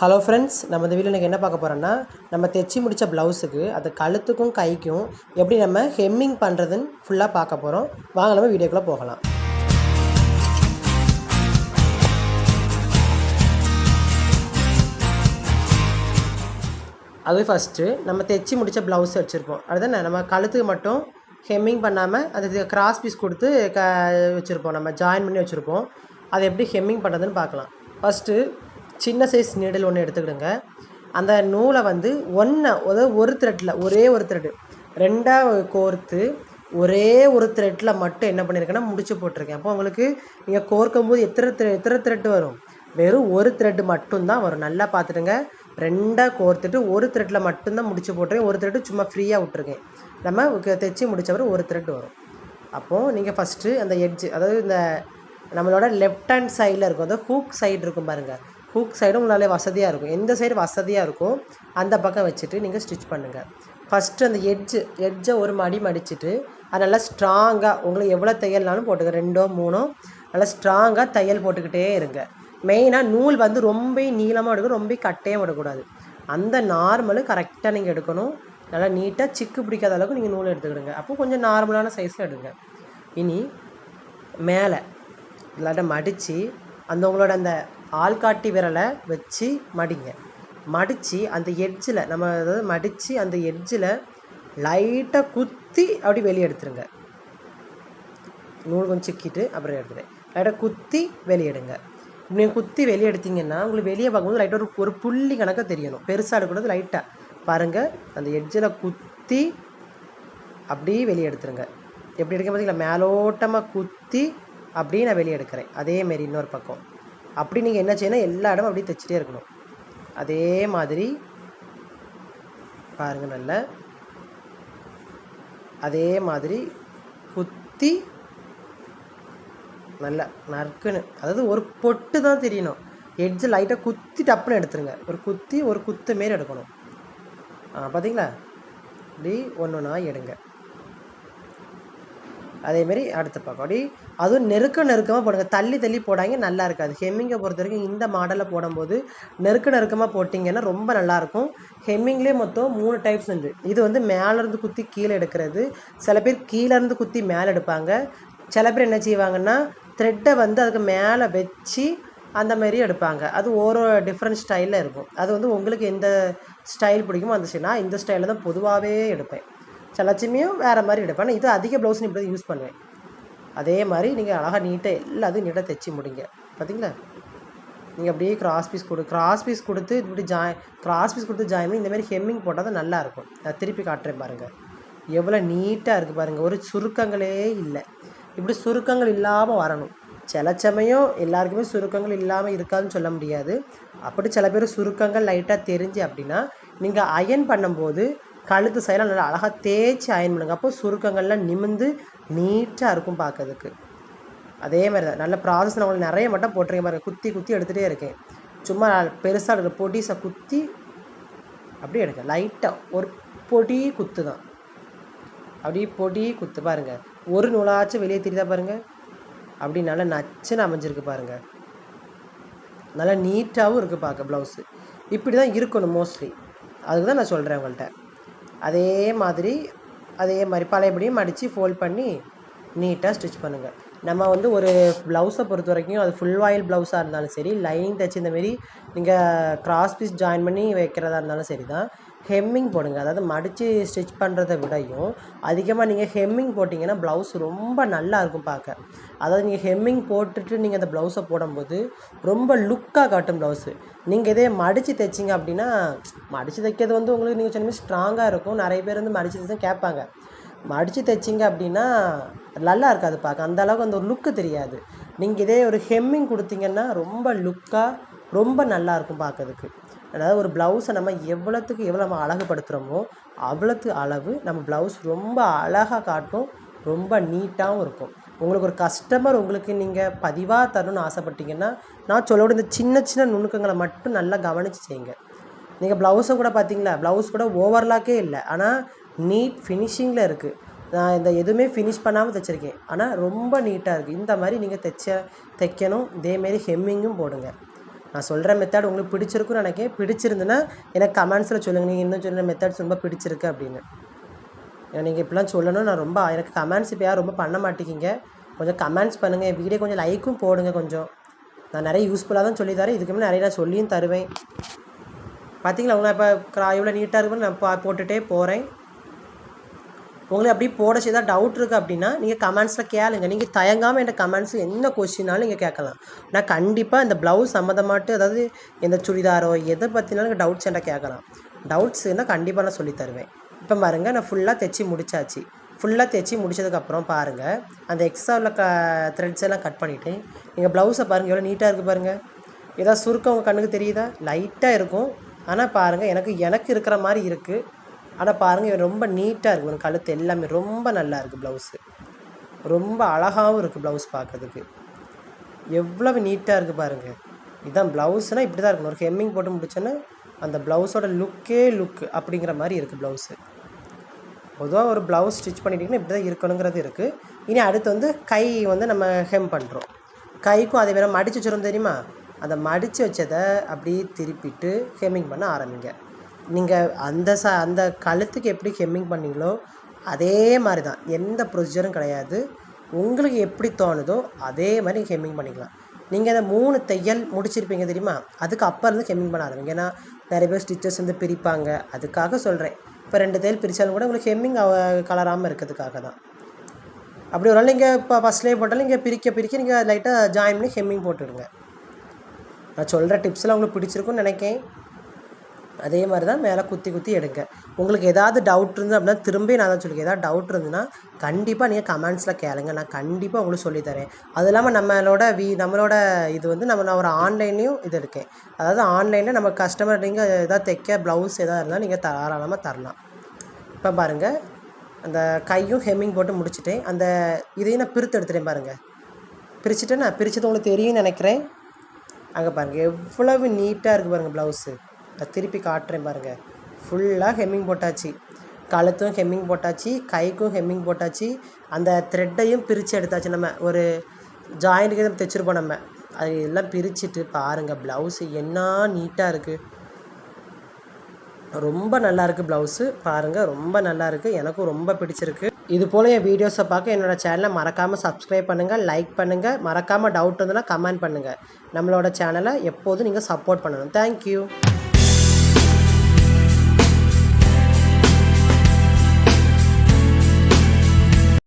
Hello friends நம்ம இந்த video எனக்கு என்ன பார்க்க போகிறோன்னா நம்ம தைச்சி முடித்த ப்ளவுஸுக்கு அது கழுத்துக்கும் கைக்கும் எப்படி நம்ம ஹெம்மிங் பண்ணுறதுன்னு ஃபுல்லாக பார்க்க போகிறோம் வாங்க நம்ம வீடியோக்குள்ளே போகலாம். அது ஃபஸ்ட்டு நம்ம தைச்சி முடித்த ப்ளவுஸ் வச்சுருப்போம். அதுதானே நம்ம கழுத்துக்கு மட்டும் ஹெம்மிங் பண்ணாமல் அது கிராஸ் பீஸ் கொடுத்து க வச்சுருப்போம். நம்ம ஜாயின் பண்ணி வச்சுருப்போம். அதை எப்படி ஹெம்மிங் பண்ணுறதுன்னு பார்க்கலாம். ஃபஸ்ட்டு சின்ன சைஸ் நீடில் ஒன்று எடுத்துக்கிடுங்க. அந்த நூலை வந்து ஒன்று அதாவது ஒரு த்ரெட்டில் ஒரே ஒரு த்ரெட்டு ரெண்டாக கோர்த்து ஒரே ஒரு த்ரெட்டில் மட்டும் என்ன பண்ணியிருக்கேன்னா முடிச்சு போட்டிருக்கேன். அப்போ உங்களுக்கு நீங்கள் கோர்க்கும் போது எத்தனை த்ரெ எத்தனை த்ரெட்டு வரும்? வெறும் ஒரு த்ரெட்டு மட்டும்தான் வரும். நல்லா பார்த்துட்டுங்க. ரெண்டாக கோர்த்துட்டு ஒரு த்ரெட்டில் மட்டும்தான் முடிச்சு போட்டிருக்கேன். ஒரு த்ரெட்டு சும்மா ஃப்ரீயாக விட்ருக்கேன் நம்ம தைச்சி முடித்தவர் ஒரு த்ரெட் வரும். அப்போது நீங்கள் ஃபஸ்ட்டு அந்த எட்ஜ் அதாவது இந்த நம்மளோட லெஃப்ட் ஹேண்ட் சைடில் இருக்கும். அதாவது ஹூக் சைடு இருக்கும் பாருங்கள் ஹூக் சைடு உங்களாலே வசதியாக இருக்கும். எந்த சைடு வசதியாக இருக்கோ அந்த பக்கம் வச்சுட்டு நீங்கள் ஸ்டிச் பண்ணுங்கள் ஃபஸ்ட்டு அந்த எட்ஜு எட்ஜை ஒரு மடி மடிச்சுட்டு அது நல்லா ஸ்ட்ராங்காக உங்களுக்கு எவ்வளோ தையல்னாலும் போட்டுக்க ரெண்டோ மூணோ நல்லா ஸ்ட்ராங்காக தையல் போட்டுக்கிட்டே இருங்க. மெயினாக நூல் வந்து ரொம்ப நீளமாக எடுக்கணும் ரொம்ப கட்டையாக விடக்கூடாது அந்த நார்மலு கரெக்டாக நீங்கள் எடுக்கணும். நல்லா நீட்டாக சிக்கு பிடிக்காத அளவுக்கு நீங்கள் நூல் எடுத்துக்கிடுங்க. அப்போ கொஞ்சம் நார்மலான சைஸில் எடுங்க. இனி மேலே இல்லாட்ட மடித்து அந்த உங்களோட அந்த ஆள்காட்டி விரலை வச்சு மடிங்க. மடித்து அந்த எட்ஜில் நம்ம அதாவது மடித்து அந்த எட்ஜில் லைட்டாக குத்தி அப்படி வெளியே எடுத்துருங்க. நூல் கொஞ்சம் சிக்கிட்டு அப்புறம் எடுத்துகிறேன் லைட்டாக குத்தி வெளியே எடுங்க. நீங்கள் குத்தி வெளியே எடுத்தீங்கன்னா உங்களுக்கு வெளியே பார்க்கும்போது லைட்டாக ஒரு ஒரு புள்ளி கணக்காக தெரியணும். பெருசாக எடுக்கூடாது லைட்டாக பாருங்கள் அந்த எட்ஜில் குத்தி அப்படியே வெளியே எடுத்துருங்க. எப்படி எடுக்க பார்த்தீங்களா மேலோட்டமாக குத்தி அப்படியே நான் வெளியே எடுக்கிறேன். அதேமாரி இன்னொரு பக்கம். அப்படி நீங்கள் என்ன செய்யணும் எல்லா இடமும் அப்படியே தைச்சிட்டே இருக்கணும். அதே மாதிரி பாருங்கள் நல்ல. அதே மாதிரி குத்தி நல்லா நறுக்குன்னு. அதாவது ஒரு பொட்டு தான் தெரியணும். எட்ஜு லைட்டாக குத்தி டப்புன்னு எடுத்துருங்க. ஒரு குத்தி ஒரு குத்து மாரி எடுக்கணும். ஆ பார்த்தீங்களா இப்படி ஒன்று ஒன்றா எடுங்க. அதேமாரி அடுத்த பக்கம். அப்படி அதுவும் நெருக்க நெருக்கமாக போடுங்க. தள்ளி தள்ளி போடாங்க நல்லா இருக்காது. ஹெம்மிங்கை பொறுத்த வரைக்கும் இந்த மாடலை போடும்போது நெருக்க நெருக்கமாக போட்டிங்கன்னா ரொம்ப நல்லாயிருக்கும் ஹெம்மிங்லேயே மொத்தம் மூணு டைப்ஸ் உண்டு. இது வந்து மேலேருந்து குத்தி கீழே எடுக்கிறது. சில பேர் கீழேருந்து குத்தி மேலே எடுப்பாங்க. சில பேர் என்ன செய்வாங்கன்னா த்ரெட்டை வந்து அதுக்கு மேலே வச்சு அந்த மாதிரி எடுப்பாங்க. அது ஒரு டிஃப்ரெண்ட் ஸ்டைலில் இருக்கும். அது வந்து உங்களுக்கு எந்த ஸ்டைல் பிடிக்குமோ அந்த நான் இந்த ஸ்டைலில் தான் பொதுவாகவே எடுப்பேன். சிலச்சுமையும் வேறு மாதிரி எடுப்பேன். ஆனால் இது அதிக ப்ளவுஸ் இப்படி தான் யூஸ் பண்ணுவேன். அதே மாதிரி நீங்கள் அழகாக நீட்டாக எல்லாத்தையும் நீட்டாக தைச்சி முடிங்க. பார்த்தீங்களா நீங்கள் அப்படியே கிராஸ் பீஸ் கொடு கிராஸ் பீஸ் கொடுத்து இப்படி ஜாய் கிராஸ் பீஸ் கொடுத்து ஜாயின் பண்ணி இந்த மாதிரி ஹெம்மிங் போட்டால் தான் நல்லாயிருக்கும் நான் திருப்பி காட்டுறேன் பாருங்கள் எவ்வளோ நீட்டாக இருக்குது பாருங்கள் ஒரு சுருக்கங்களே இல்லை. இப்படி சுருக்கங்கள் இல்லாமல் வரணும். சில சமயம் எல்லாருக்குமே சுருக்கங்கள் இல்லாமல் இருக்காதுன்னு சொல்ல முடியாது. அப்படி சில பேர் சுருக்கங்கள் லைட்டாக தெரிஞ்சு அப்படின்னா நீங்கள் அயன் பண்ணும்போது கழுத்து சைடில் நல்லா அழகாக தேய்ச்சி அயன் பண்ணுங்கள் அப்போ சுருக்கங்கள்லாம் நிமிந்து நீட்டாக இருக்கும் பார்க்கறதுக்கு அதே மாதிரி தான் நல்ல ப்ராசஸ் நான் உங்களுக்கு நிறைய மட்டும் போட்டிருக்கேன் பாருங்க. குத்தி குத்தி எடுத்துகிட்டே இருக்கேன். சும்மா பெருசாக இருக்கிற பொடிஸை குத்தி அப்படியே எடுக்க லைட்டாக ஒரு பொடி குத்து தான். அப்படியே பொடி குத்து பாருங்கள் ஒரு நூலாச்சும் வெளியே தெரியுதா பாருங்கள் அப்படி நல்லா நச்சுன்னு அமைஞ்சிருக்கு பாருங்கள் நல்லா நீட்டாகவும் இருக்குது பார்க்க ப்ளவுஸு இப்படி தான் இருக்கணும் மோஸ்ட்லி அதுக்கு தான் நான் சொல்கிறேன் உங்கள்கிட்ட அதே மாதிரி அதே மாதிரி பழையபடியும் மடித்து ஃபோல்ட் பண்ணி நீட்டாக ஸ்டிச் பண்ணுங்கள் நம்ம வந்து ஒரு ப்ளவுஸை பொறுத்த வரைக்கும் அது ஃபுல் வாயில் ப்ளவுஸாக இருந்தாலும் சரி லைனிங் தைச்சு இந்தமாரி நீங்கள் கிராஸ் பீஸ் ஜாயின் பண்ணி வைக்கிறதா இருந்தாலும் சரி தான் ஹெம்மிங் போடுங்க. அதாவது மடித்து ஸ்டிச் பண்ணுறதை விடையும் அதிகமாக நீங்கள் ஹெம்மிங் போட்டிங்கன்னா ப்ளவுஸ் ரொம்ப நல்லா இருக்கும் பார்க்க. அதாவது நீங்கள் ஹெம்மிங் போட்டுட்டு நீங்கள் அந்த ப்ளவுஸை போடும்போது ரொம்ப லுக்காக காட்டும் ப்ளவுஸு நீங்கள் இதே மடித்து தைச்சிங்க அப்படின்னா மடித்து தைக்கிறது வந்து உங்களுக்கு நீங்கள் சொன்ன ஸ்ட்ராங்காக இருக்கும். நிறைய பேர் வந்து மடித்து தைச்சு கேட்பாங்க. மடித்து தைச்சிங்க அப்படின்னா நல்லா இருக்காது பார்க்க. அந்த அளவுக்கு அந்த ஒரு லுக்கு தெரியாது. நீங்கள் இதே ஒரு ஹெம்மிங் கொடுத்தீங்கன்னா ரொம்ப லுக்காக ரொம்ப நல்லா இருக்கும் பார்க்கறதுக்கு. அதாவது ஒரு ப்ளவுஸை நம்ம எவ்வளோத்துக்கு எவ்வளோ நம்ம அழகுபடுத்துகிறோமோ அவ்வளோத்து அளவு நம்ம ப்ளவுஸ் ரொம்ப அழகாக காட்டும் ரொம்ப நீட்டாகவும் இருக்கும். உங்களுக்கு ஒரு கஸ்டமர் உங்களுக்கு நீங்கள் பதிவாக தரணும்னு ஆசைப்பட்டீங்கன்னா நான் சொல்லோட இந்த சின்ன சின்ன நுணுக்கங்களை மட்டும் நல்லா கவனித்து செய்யுங்க. நீங்கள் ப்ளவுஸை கூட பார்த்தீங்களா ப்ளவுஸ் கூட ஓவர்லாக்கே இல்லை. ஆனால் நீட் ஃபினிஷிங்கில் இருக்குது நான் இந்த எதுவுமே ஃபினிஷ் பண்ணாமல் தைச்சிருக்கேன். ஆனால் ரொம்ப நீட்டாக இருக்குது இந்த மாதிரி நீங்கள் தைச்ச தைக்கணும். இதேமாரி ஹெம்மிங்கும் போடுங்க. நான் சொல்கிற மெத்தட் உங்களுக்கு பிடிச்சிருக்குன்னு நினைக்கிறேன் பிடிச்சிருந்துன்னா எனக்கு கமெண்ட்ஸில் சொல்லுங்கள் நீங்கள் இன்னும் சொல்லுற மெத்தட்ஸ் ரொம்ப பிடிச்சிருக்கு அப்படின்னு. நீங்கள் இப்படிலாம் சொல்லணும் நான் ரொம்ப எனக்கு கமெண்ட்ஸ் இப்போ யாரும் ரொம்ப பண்ண மாட்டேங்கிங்க. கொஞ்சம் கமெண்ட்ஸ் பண்ணுங்கள் என் வீடியோ கொஞ்சம் லைக்கும் போடுங்க கொஞ்சம். நான் நிறைய யூஸ்ஃபுல்லாக தான் சொல்லி தரேன். இதுக்கு முன்னாடி நிறைய நான் சொல்லியும் தருவேன். பார்த்தீங்களா உங்களை இப்போ க்ரா இவ்வளோ நீட்டாக இருக்குன்னு நான் பா போட்டுகிட்டே போகிறேன் உங்களுக்கு அப்படி போட செய்தால் டவுட் இருக்குது அப்படின்னா நீங்கள் கமெண்ட்ஸில் கேளுங்க. நீங்கள் தயங்காமல் என் கமெண்ட்ஸ் என்ன கொஸ்டினாலும் நீங்கள் கேட்கலாம். நான் கண்டிப்பாக இந்த ப்ளவுஸ் சம்மந்தமாட்டு அதாவது எந்த சுடிதாரோ எதை பற்றினாலும் டவுட்ஸ் என்கிட்ட கேட்கலாம். டவுட்ஸ் இருந்தால் கண்டிப்பாக நான் சொல்லி தருவேன். இப்போ பாருங்கள் நான் ஃபுல்லாக தைச்சி முடிச்சாச்சு. ஃபுல்லாக தைச்சி முடிச்சதுக்கப்புறம் பாருங்கள் அந்த எக்ஸ்ட்ரா உள்ள க த்ரெட்ஸ் எல்லாம் கட் பண்ணிவிட்டு நீங்கள் ப்ளவுஸை பாருங்கள் எவ்வளோ நீட்டாக இருக்குது பாருங்கள் ஏதாவது சுருக்கம் உங்கள் கண்ணுக்கு தெரியுதா? லைட்டாக இருக்கும். ஆனால் பாருங்கள் எனக்கு எனக்கு இருக்கிற மாதிரி இருக்குது ஆனால் பாருங்கள் ரொம்ப நீட்டாக இருக்குது உங்கள் கழுத்து எல்லாமே ரொம்ப நல்லா இருக்குது ப்ளவுஸு ரொம்ப அழகாகவும் இருக்குது ப்ளவுஸ் பார்க்கறதுக்கு எவ்வளவு நீட்டாக இருக்குது பாருங்கள் இதுதான் ப்ளவுஸ்னால் இப்படி தான் இருக்கணும். ஒரு ஹெம்மிங் போட்டு முடிச்சோன்னா அந்த ப்ளவுஸோட லுக்கே லுக் அப்படிங்கிற மாதிரி இருக்குது ப்ளவுஸு பொதுவாக ஒரு ப்ளவுஸ் ஸ்டிச் பண்ணிட்டிங்கன்னா இப்படி தான் இருக்கணுங்கிறது இருக்குது இனி அடுத்து வந்து கை வந்து நம்ம ஹெம் பண்ணுறோம் கைக்கும் அதே மாதிரி மடித்து வச்சுருந்தோம் தெரியுமா? அந்த மடித்து வச்சதை அப்படியே திருப்பிட்டு ஹெம்மிங் பண்ண ஆரம்பிங்க. நீங்கள் அந்த ச அந்த கழுத்துக்கு எப்படி ஹெம்மிங் பண்ணீங்களோ அதே மாதிரி தான் எந்த ப்ரொசீஜரும் கிடையாது. உங்களுக்கு எப்படி தோணுதோ அதே மாதிரி ஹெம்மிங் பண்ணிக்கலாம். நீங்கள் அந்த மூணு தையல் முடிச்சிருப்பீங்க தெரியுமா? அதுக்கு அப்புறம் ஹெம்மிங் பண்ண ஆரம்பிங்க. ஏன்னா நிறைய பேர் ஸ்டிச்சஸ் வந்து பிரிப்பாங்க. அதுக்காக சொல்கிறேன் இப்போ ரெண்டு தையல் பிரித்தாலும் கூட உங்களுக்கு ஹெம்மிங் கலராமல் இருக்கிறதுக்காக தான் அப்படி ஒரு நாள் நீங்கள் இப்போ ஃபஸ்ட்லேயே போட்டாலும் நீங்கள் பிரிக்க பிரிக்க நீங்கள் லைட்டாக ஜாயின் பண்ணி ஹெம்மிங் போட்டுவிடுங்க நான் சொல்கிற டிப்ஸ்லாம் உங்களுக்கு பிடிச்சிருக்குன்னு நினைக்கேன். அதே மாதிரி தான் மேலே குத்தி குத்தி எடுங்க. உங்களுக்கு ஏதாவது டவுட் இருந்து அப்படின்னா திரும்பி நான் தான் சொல்லிக்கிறேன் ஏதாவது டவுட் இருந்துன்னா கண்டிப்பாக நீங்கள் கமெண்ட்ஸில் கேளுங்க. நான் கண்டிப்பாக உங்களுக்கு சொல்லித்தரேன் அது இல்லாமல் நம்மளோட வி நம்மளோட இது வந்து நம்ம நான் ஒரு ஆன்லைன்லேயும் இது இருக்கேன். அதாவது ஆன்லைனில் நம்ம கஸ்டமர் நீங்கள் எதாவது தைக்க ப்ளவுஸ் எதாவது இருந்தால் நீங்கள் தாராளமாக தரலாம். இப்போ பாருங்கள் அந்த கையும் ஹெம்மிங் போட்டு முடிச்சுட்டேன். அந்த இதையும் நான் பிரித்து எடுத்துட்டேன் பாருங்கள் பிரிச்சுட்டு நான் பிரித்தது உங்களுக்கு தெரியும்னு நினைக்கிறேன். அங்கே பாருங்கள் எவ்வளவு நீட்டாக இருக்குது பாருங்கள் ப்ளவுஸு நான் திருப்பி காட்டுறேன் பாருங்கள் ஃபுல்லாக ஹெம்மிங் போட்டாச்சு. கழுத்தும் ஹெம்மிங் போட்டாச்சு கைக்கும் ஹெம்மிங் போட்டாச்சு. அந்த த்ரெட்டையும் பிரித்து எடுத்தாச்சு நம்ம. ஒரு ஜாயிண்ட்டுக்கு தைச்சிருப்போம் நம்ம. அது எல்லாம் பிரிச்சுட்டு பாருங்கள் ப்ளவுஸு என்ன நீட்டாக இருக்குது ரொம்ப நல்லா இருக்குது ப்ளவுஸு பாருங்கள் ரொம்ப நல்லா இருக்குது எனக்கும் ரொம்ப பிடிச்சிருக்கு. இது போல் என் வீடியோஸை பார்க்க என்னோடய சேனலை மறக்காமல் சப்ஸ்கிரைப் பண்ணுங்கள் லைக் பண்ணுங்கள் மறக்காமல் டவுட் இருந்ததுன்னா கமெண்ட் பண்ணுங்கள் நம்மளோட சேனலை எப்போதும் நீங்கள் சப்போர்ட் பண்ணணும். தேங்க்யூ